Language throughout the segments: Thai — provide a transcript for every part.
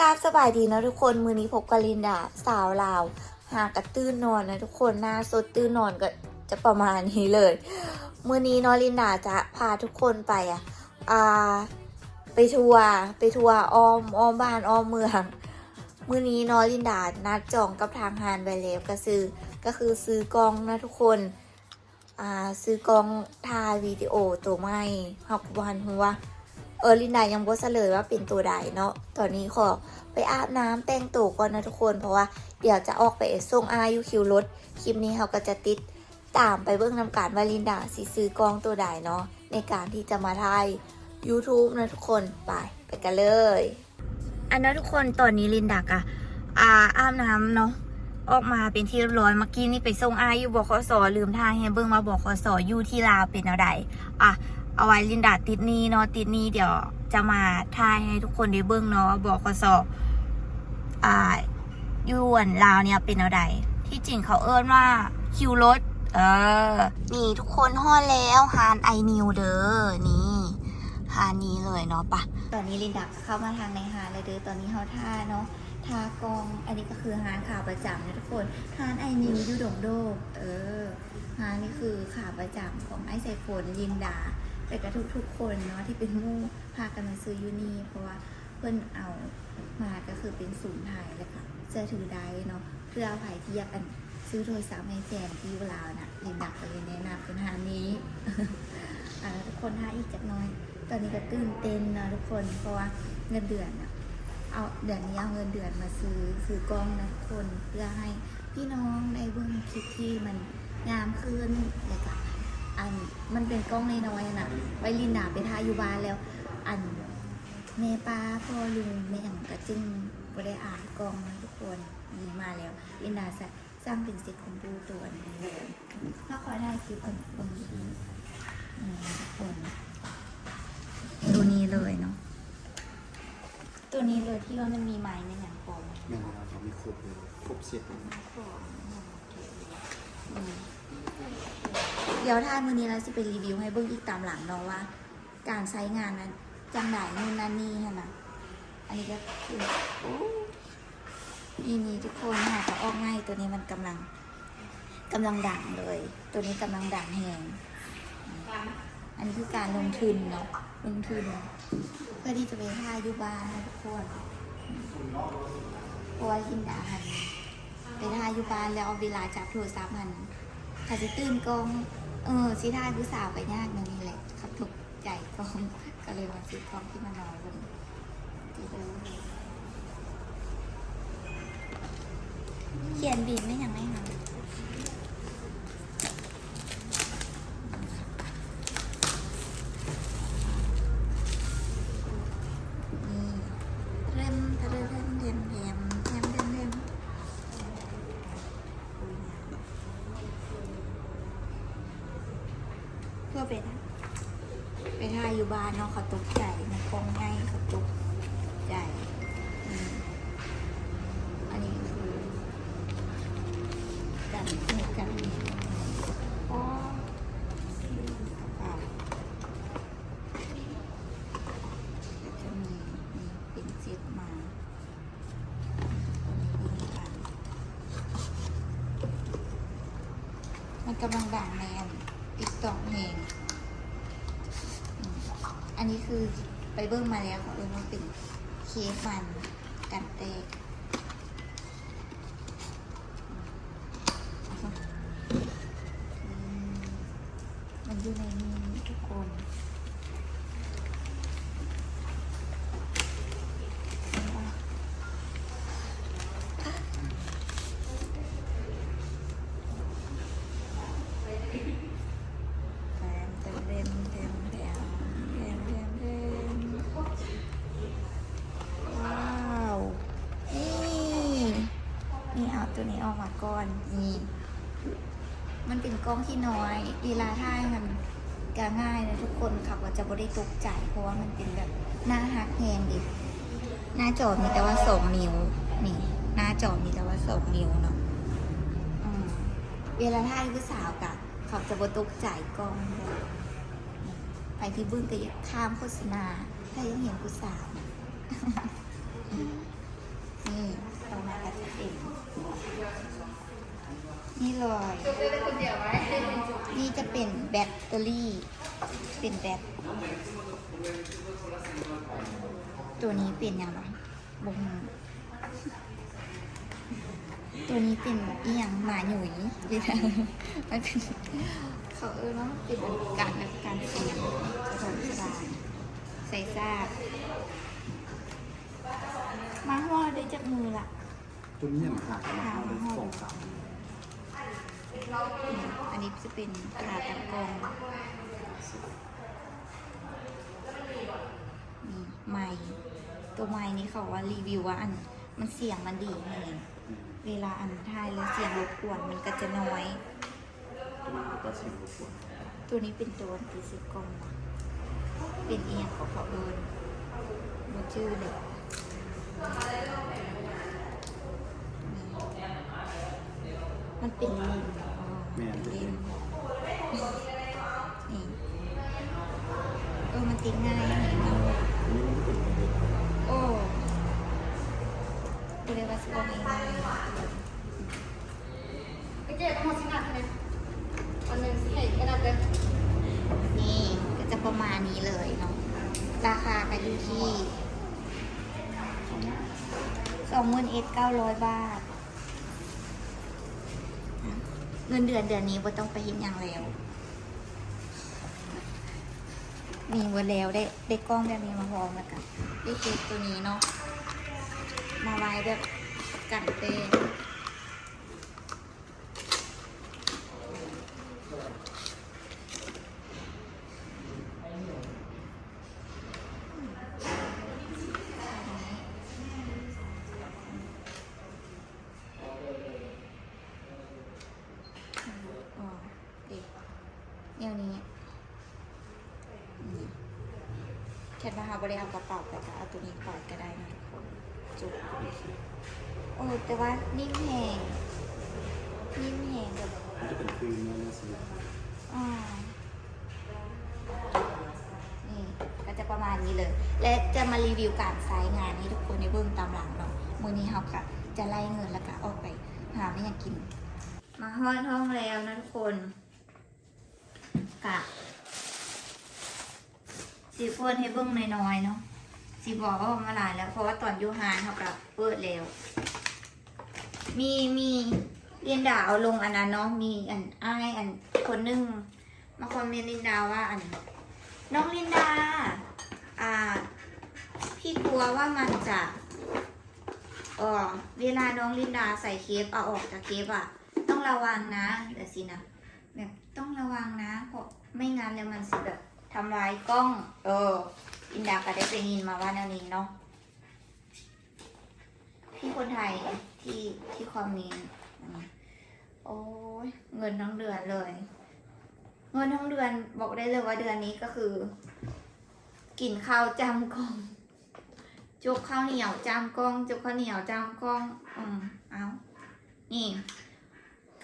กราบสบายดีนะทุกคนมือนี้พบกับลินดาสาวลาว หากระตื้นนอนนะทุกคนหน้าสดตื้นนอนก็จะประมาณนี้เลย มือนี้นอลินดาจะพาทุกคนไปอะอ่าไปทัวร์ไปทัวร์อ้อมอ้อมบ้านอ้อมเมืองมือนี้นอลินดานัดจองกับทางฮานไวแล้วก็ซื้อก็คือซื้อกล้องนะทุกคนอ่าซื้อกล้องถ่ายวิดีโอตัวใหม่หักวันหัวา ออลินดายังบ่เฉลยว่าเป็นตัวใดเนาะ ตอนนี้ขอไปอาบน้ำแต่งตัวก่อนนะทุกคน เพราะว่าเดี๋ยวจะออกไปส่งอายุคิวรถ คลิปนี้เขาก็จะติดตามไปเบื้องนำการว่าลินดาสิซื้อกล้องตัวใดเนาะในการที่จะมาถ่าย YouTube นะทุกคนไปไปกันเลย อันนั้นทุกคนตอนนี้ลินดากะอาอาบน้ำเนาะออกมาเป็นที่เรียบร้อยเมื่อกี้นี่ไปส่งอาอยู่บขสลืมทางให้เบิ้งมาบขสอยู่ที่ลาวเป็นอาใดอะ เอาไว้ลินดาติดนี้เนาะติดนี้เดี๋ยวจะมาทายให้ทุกคนได้เบิ่งเนาะบอกขสอบอ่ายวนลาวเนี่ยเป็นอะไรที่จริงเขาเอิ้นว่าคิวรถเออ นี่ทุกคนห่อแล้วฮานไอนิวเด้อนี่ฮานนี้เลยเนาะปะตอนนี้ลินดาเข้ามาทางในฮานเลยเด้อตอนนี้เขาท่าเนาะทากองอันนี้ก็คือฮานขาประจำนะทุกคนฮานไอนิวยูดงโดกเออฮานนี่คือขาประจำของไอไซโฟนลินดา แต่ก็ทุกๆคนเนาะที่เป็นมู่พากันมาซื้อยูนี่เพราะว่าเพื่อนเอามาก็คือเป็นศูนย์ไทยแล้วก็เสื้อถือได้เนาะเพื่อเอาไผ่ที่อยากกันซื้อโทรศัพท์ในแจมที่เวลาวนะลินดักก็เลยแนะนำเป็นทางนี้อ่าทุกคนถ้าอีกจักน้อย ตอนนี้ก็ตื่นเต้นนะทุกคนเพราะว่าเงินเดือนอะเอาเดือนนี้เอาเงินเดือนมาซื้อซื้อกล้องนะทุกคนเพื่อให้พี่น้องได้เบิ่งคลิปที่มันงามขึ้นแล้วก็ อันมันเป็นกล้องน้อยๆนะไว้ลินดาไปทายอยู่บ้านแล้ว อันแม่ป้าพ่อลุงแม่อย่างกระจึงบ่ได้อ่านกล้องนะทุกคนนี่มาแล้วลินดาสสร้างเป็นเซ็ตคอมพิวตัวนี้เลยแล้วขอได้คลิปอันตรงนี้อืมทุกคนตัวนี้เลยเนาะตัวนี้เลยที่ว่ามันมีไม้ในอย่างพอแม่นเราจะมีครบเลยครบเสร็จเลยอืม เดี๋ยวถ้ามือนี้เราจะไปรีวิวให้เบิ้งอีกตามหลังเนาะว่า การใช้งานนั้นจังไหนนู่นนั่นนี่ใช่ไหมอันนี้ก็คือนี่นี่ทุกคนค่ะจะออกง่ายตัวนี้มันกำลังกำลังดังเลย ตัวนี้กำลังดังแหงอันนี้คือการลงทุนเนาะลงทุนเพื่อที่จะไปท่าอยุบ้านนะทุกคนเพราะว่าลินดาหันไปถ่ายอยู่บ้านแล้วเอาเวลาจับโทรศัพท์มันถ้าสิตื่นกล้อง เออสิได้ผู้สาวไปยากนั่นนี่แหละเขาถูกใจกองก็เลยมาซื้อกองที่มันน้อยลงเขียนบีบไม่อย่างไรคะ ไปทำไปท่ายอยู่บ้านเนาะเขาตกใจนะกองง่ายเขาตกใจอืมอันนี้คือกันเหตุการณ์นี้อ๋อจะมีมีเป็นเจ็บมามันกำลังด่างแนนอีกสองเพลง อันนี้ คือไปเบิ้งมาแล้วเออมันเป็นเคฟมันกันเตกอืมมันอยู่ในนี้ทุกคนแถมเต็มเต็มเต็มแถมแถมแถมแถมว้าว นี่ นี่เอา ตัวนี้ออกมาก่อนนี่ มันเป็นกล้องที่น้อยเวลาถ่ายมันก็ง่ายนะทุกคนขับก็จะไม่ได้ตกใจเพราะว่ามันเป็นแบบหน้าฮักแฮงดิหน้าจอมีแต่ว่าสองนิ้ว นี่ หน้าจอมีแต่ว่าสองนิ้วเนาะเวลาถ่ายผู้สาวกะเขาจะบ่ตกใจกล้องไปที่บึ้งก็อยากข้ามโฆษณา ถ้ายังเห็นผู้สาว นะเลยนี่จะเป็นแบตเตอรี่ เป็นแบต ตัวนี้เป็นยังไงบงตัวนี้เป็นอีหยังหมาหนุ่ยหรืออะไมันเป็นเขาเออว่ามันเป็นการแบบการเสียงสะท้อนสลายใส่ซากมาห่อด้วยจากมือละ ตัวนี้ยังห่ากันมาได้สองสามอันนี้จะเป็นขาตั้งกงนี่ไม้ตัวไม้นี้เขาว่ารีวิวว่าอันมันเสียงมันดีเองเวลาอันถ่ายแล้วเสียงรบกวนมันก็จะน้อย ตัวนี้เป็นตัวที่ซื้อกงเป็นเอียงของเขาเอินมันชื่อเลย มันเป็นนส์อ๋อแม่นเป็นเลเลยนส์นี่เออมันติดง่ายอย่างนี้เนาะอันนี้มันเป็นเลยโอ้กูเรียกว่าสกอง่ายไอ้เจ๊ต้องมาชิ้นหนักเลยวันหนึ่งสิให้ขนาดเลยๆนี่ก็จะประมาณนี้เลยเนาะราคาก็อยู่ที่สองหมื่นเอ็ดเก้าร้อยบาท เงินเดือนเดือนนี้ว่าต้องไปเห็นอย่างแล้วมีหมดแล้วได้ได้กล้องแบบนี้มาพร้อมแล้วกันได้เค้กตัวนี้เนาะมาไว้แบบกันเต้นอ๋อเด็กแนวนี้อืมแค่นะคะบ ริเอากระเป๋าไปก็เอาตัวนี้ปล่อยก็ได้นะทุกคนจุกโอ้แต่ว่านิ่มแหงนิ่มแหงแบบมันจะเป็นครีมนะสีอ่านี่ก็จะประมาณนี้เลย และจะมารีวิวการไซต์งานให้ทุกคนได้เบิ่งตามหลังเนาะมือนี้เขาก็จะไล่เงินแล้วก็ออกไปหาไม่อยากกิน มาห้อยท้องแล้วนะทุกคนกะ สีเปิดให้เบิ่งน้อยๆเนาะสีบอกว่ามาหลายแล้วเพราะว่าตอนยูฮานเขาก็เปิดแล้ว มีมีเรียนดาเอาลงอันนั้นเนาะมีอันอ้ายอันคนหนึงมาคอมเมนต์ลินดาว่าอัน น้องลินดา อ่า พี่กลัวว่ามันจะเออเวลาน้องลินดาใส่เคปเอาออกจากเคปอะ ต้องระวังนะเดี๋ยวสินะแบบต้องระวังนะเพราะไม่งั้นแล้วมันสิแบบ ทำลายกล้อง เออลินดาก็ได้ไปยินมาว่าแนวนี้เนาะพี่คนไทยที่ที่คอมเมนี้โอ้ยเงินทั้งเดือนเลย เงินทั้งเดือนบอกได้เลยว่าเดือนนี้ก็คือ กินข้าวจำกล้องจุกข้าวเหนียวจำกล้องจุกข้าวเหนียวจำกล้องอืมเอานี่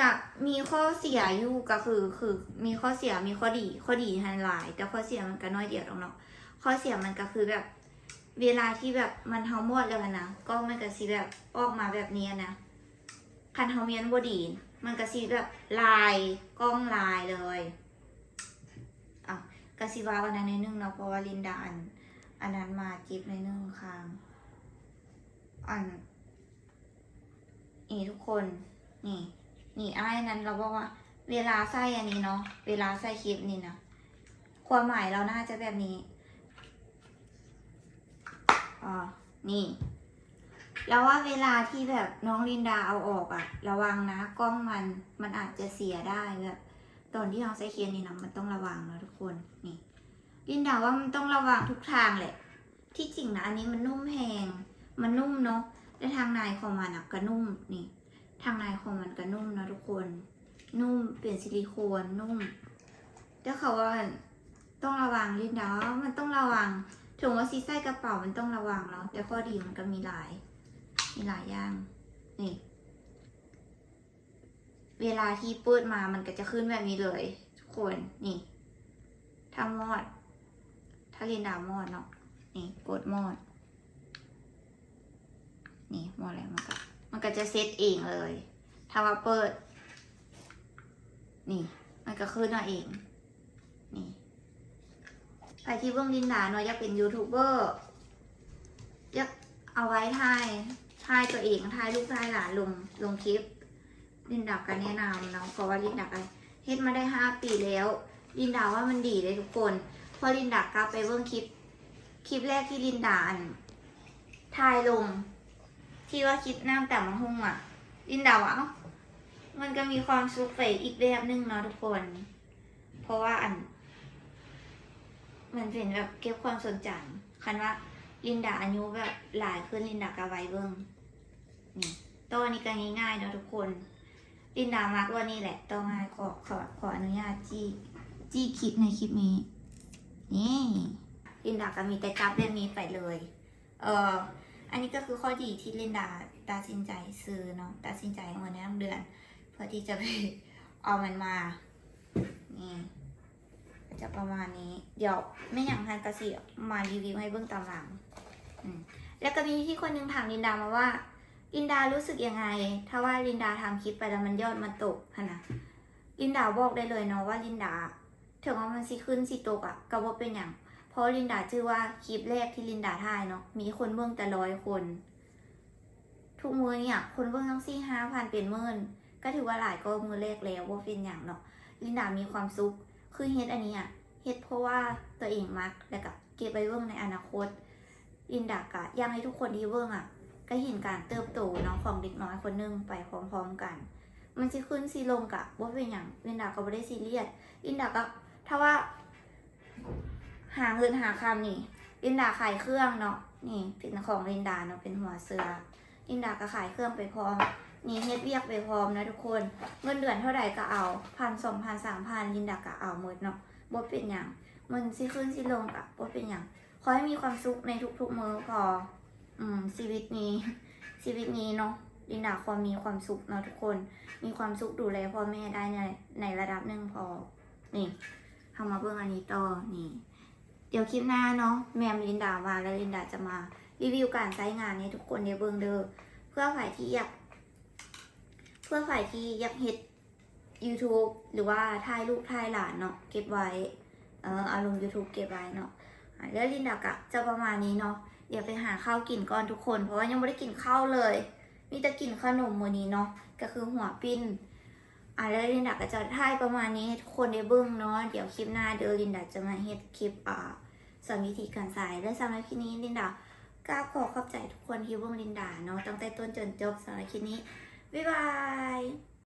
กับมีข้อเสียอยู่ก็คือคือมีข้อเสียมีข้อดี ข้อดีทันหลาย แต่ข้อเสียมันก็น้อยเดียวตรงเนาะข้อเสียมันก็คือแบบ เวลาที่แบบมันเฮาหมดแล้วนะกล้องมันก็สิแบบออกมาแบบนี้นะคันเฮาเมียนบดี มันก็สิแบบลายกล้องลายเลยกสิว่าวันนั้นในดนึงเนาะเพราะว่าลินดาอันอันนั้นมาจิบในนึงคางอันนี่ทุกคนนี่ นี่อ้นั้นเราบอกว่า เวลาใส่อันนี้เนาะเวลาใส่คลิปนี่นะความหมายเราน่าจะแบบนี้อ่านี่แล้วว่าเวลาที่แบบน้องลินดาเอาออกอะระวังนะกล้องมันมันอาจจะเสียได้แบบตอนที่เราใส่เคียนนี่นะมันต้องระวังนะทุกคนนี่ลินดาว่ามันต้องระวังทุกทางแหละ ที่จริงนะอันนี้มันนุ่มแหงมันนุ่มเนาะแต่ทางในของมันอะก็นุ่มนี่ ทางในของมันก็นุ่มนะทุกคน นุ่มเปลี่ยนซิลิโคนนุ่มแต่เขาว่าต้องระวังลินดามันต้องระวังถึงว่าซีไส้กระเป๋ามันต้องระวังเนาะแต่ข้อดีมันก็มีหลาย มีหลายอย่างนี่ เวลาที่เปิดมามันก็จะขึ้นแบบนี้เลย ทุกคนนี่ถ้ามอด ถ้าเรียนดาวมอดเนาะนี่กดมอด นี่มอดอะไรมันก็ มันก็จะเซตเองเลย ถ้าว่าเปิด นี่ มันก็ขึ้นมาเอง นี่ใครที่เบิ่งลินดาเนาะอยากเป็นยูทูบเบอร์อยากเอาไว้ถ่ายถ่ายตัวเองถ่ายลูกถ่ายหลานลงลงคลิปลินดาก็แนะนำเนาะเพราะว่าลินดาก็เฮ็ดมาได้ห้าปีแล้วลินดาว่ามันดีเลยทุกคน พอลินดากลับไปเบิ่งคลิป คลิปแรกที่ลินดาอันถ่ายลง ที่ว่าคลิปน้ำแต่มังหุงอะลินดาวอ้ามันก็มีความสุขไปอีกแบบหนึงเนาะทุกคน เพราะว่าอัน มันเป็นแบบเก็บความสนใจคันว่าลินดาอายุแบบหลายขึ้นลินดากะไว้เบิ่งนี่ตัวนี้ก็ง่ายๆเนาะทุกคน ลินดามักว่านี่แหละตัวง่ายขอขอขออนุญาตจี้จี้คลิปในคลิปนี้นี่ลินดาก็มีแต่จับเรื่องนี้ไปเลย เออ อันนี้ก็คือข้อดีที่ลินดาตัดสินใจซื้อเนาะตัดสินใจวันนี้เดือน เพื่อที่จะไปเอามันมา นี่จะประมาณนี้ เดี๋ยวไม่อย่างทันกระสีมารีวิวให้เบื้องตามหลัง แล้วก็มีที่คนหนึงถามลินดามาว่า ลินดารู้สึกยังไง ถ้าว่าลินดาทำคลิปไปแล้วมันยอดมันตกพะนะลินดาบอกได้เลยเนาะว่าลินดา ถึงว่ามันสิขึ้นสิตกอะ่ะก็บ่าเป็นอย่าง เพราะลินดาชื่อว่าคลิปแรกที่ลินดาถ่ายเนาะมีคนเบิ่งแต่ร้อยคน ทุกมือเนี่ย คนเบิ่งทั้งสี่ห้าพันเป็นหมื่นก็ถือว่าหลายก็มือแรกแล้วว่าเป็นอย่างเนาะลินดามีความสุขคือเฮ็ดอันนี้อะเฮ็ดเพราะว่าตัวเองมักแล้วก็เก็บไว้เบิ่งในอนาคต ลินดากะอยากให้ทุกคนที่เบิ่งอะก็เห็นการเติบโตเนาะของเด็กน้อยคนหนึงไปพร้อมๆกัน มันสิขึ้นสิลงกะว่าเป็นอย่างลินดาก็บ่ได้ซีเรียสลินดาก็ถ้าว่า หาเงินหาคำนี่ ลินดาขายเครื่องเนาะนี่เป็นของลินดาเนาะเป็นหัวเสือลินดาก็ขายเครื่องไปพร้อมนี่เฮ็ดเวียกไปพร้อมนะทุกคน เงินเดือนเท่าไหร่ก็เอาพันสองพันสามพันลินดาก็เอาหมดเนาะบ่เป็นอย่างมันสิขึ้นสิลงกะบ่เป็นอย่างขอให้มีความสุขในทุกๆมือพอ อืมชีวิตนี้ชีวิตนี้เนาะลินดาควรมีความสุขเนาะทุกคน มีความสุขดูแลพ่อแม่ได้ในในระดับหนึ่งพอ นี่ทำมาเบิ่งอันนี้ต่อนี่ เดี๋ยวคลิปหน้าเนาะแมมลินดามาแล้วลินดาจะมารีวิวการใช้งานให้ทุกคนได้เบิงเดอเพื่อฝ่ายที่อยาก เพื่อฝ่ายที่อยากเฮ็ด YouTube หรือว่าถ่ายลูกถ่ายหลานเนาะเก็บไว้เออเอาลง YouTube เก็บไว้เนาะอะแล้วลินดากะจะประมาณนี้เนาะเดี๋ยวไปหาข้าวกินก่อนทุกคน เพราะว่ายังไม่ได้กินข้าวเลย มีแต่กินขนมมื้อนี้เนาะก็คือหัวปิ้น อะแล้วลินดาก็จะถ่ายประมาณนี้ทุกคนได้เบิ่งเนาะเดี๋ยวคลิปหน้าเดี๋ยวลินดาจะมาเฮ็ดคลิปอ่าสอนวิธีการใส่และสำหรับคลิปนี้ลินดากราบขอขอบใจทุกคนที่เบิ่งลินดาเนาะตั้งแต่ต้นจนจบสำหรับคลิปนี้บ๊ายบาย